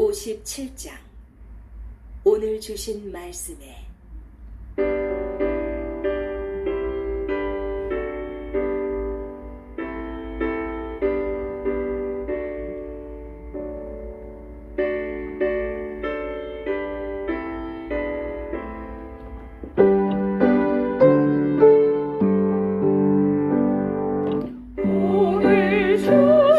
57장. 오늘 주신 말씀에 오늘 주